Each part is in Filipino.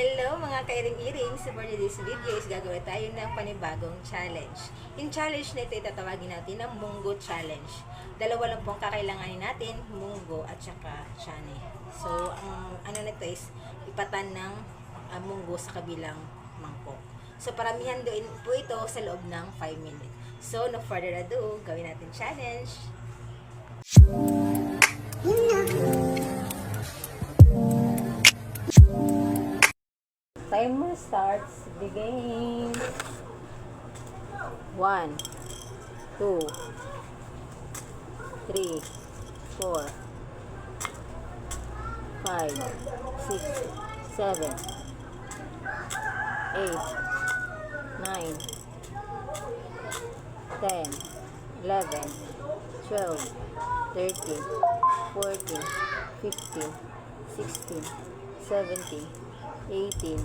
Hello mga kairing-iring! So for today's video is gagawin tayo ng panibagong challenge. Yung challenge na ito itatawagin natin ng Munggo Challenge. Dalawa lang pong kakailanganin natin, munggo at saka chane. So ang ano nito is ipatan ng ah, munggo sa kabilang mangkok. So paramihan doon po ito sa loob ng 5 minutes. So no further ado, gawin natin challenge. Timer starts. Begin. One, two, three, four, five, six, seven, eight, nine, ten, eleven, twelve, thirteen, fourteen, fifteen, sixteen, seventeen, eighteen,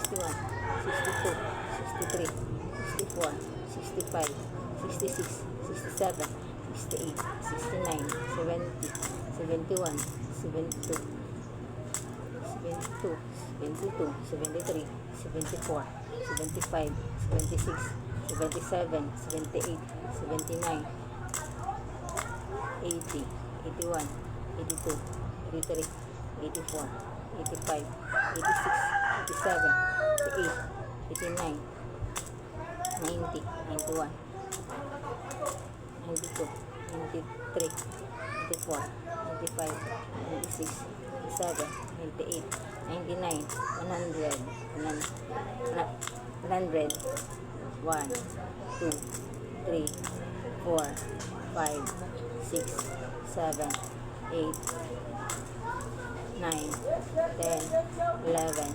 fifty-two, fifty-three, fifty-four, fifty-five, fifty-six, fifty-seven, fifty-eight, fifty-nine, sixty, sixty-one, sixty-two, sixty-three, sixty-four, sixty-five, sixty-six, sixty-seven, sixty-eight, sixty-nine, seventy, seventy-one, seventy-two, seventy-two, seventy-two, seventy-three, seventy-four, seventy-five, seventy-six, seventy-seven, seventy-eight, seventy-nine, eighty, eighty-one, eighty-two, eighty-three, eighty-four, eighty-five, eighty-six, eighty-seven, eighty-eight, eighty-nine, ninety, ninety-one, ninety-two, ninety-three, ninety-four, ninety-five, ninety-six, ninety-seven, ninety-eight, ninety-nine, one hundred, one hun- one hundred,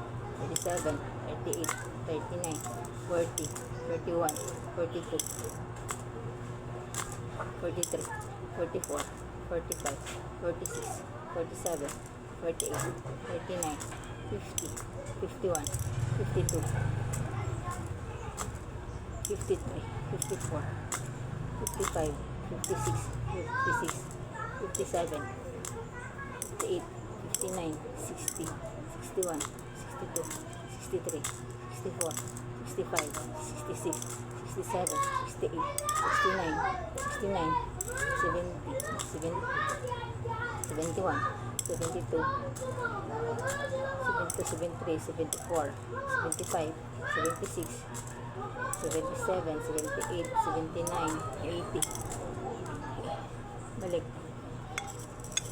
thirty-one, thirty-two, thirty-three, thirty-four, thirty-five, thirty-six, thirty-six, thirty-seven, thirty-eight, thirty-nine, forty, forty-one, forty-two, forty-three, forty-four, forty-five, forty-six, forty-seven, forty-eight, forty-nine, fifty, fifty-one, fifty-two, fifty-three, fifty-four, fifty-five, fifty-six, fifty-six, fifty-seven, fifty-eight, fifty-nine, sixty, sixty-one, sixty-two, sixty-three, sixty-four, sixty-five, sixty-six, sixty-seven, sixty-eight, sixty-nine, sixty-nine, seventy, seventy, seventy-one, seventy-two, seventy-two, seventy-three, seventy-four, seventy-five, seventy-six, seventy-seven, seventy-eight, seventy-nine, eighty. Balik.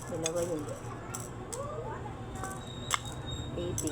Dalawa yun. 80,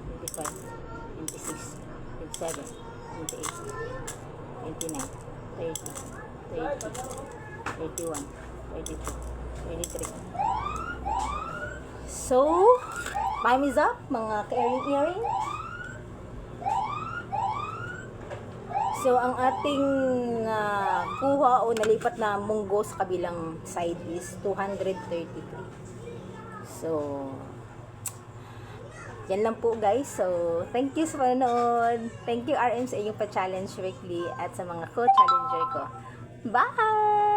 twenty-four, twenty-five, twenty-six, twenty-seven, twenty-eight, twenty-nine, thirty, thirty, thirty-one, thirty-two, thirty-three. So, time is up, mga ka-earring-earring. So, ang ating ah, kuha o nalipat na munggo sa kabilang side is 233. So, yan lang po guys. So, thank you sa panonood. Thank you RM sa inyong pa-challenge weekly at sa mga co-challenger ko. Bye!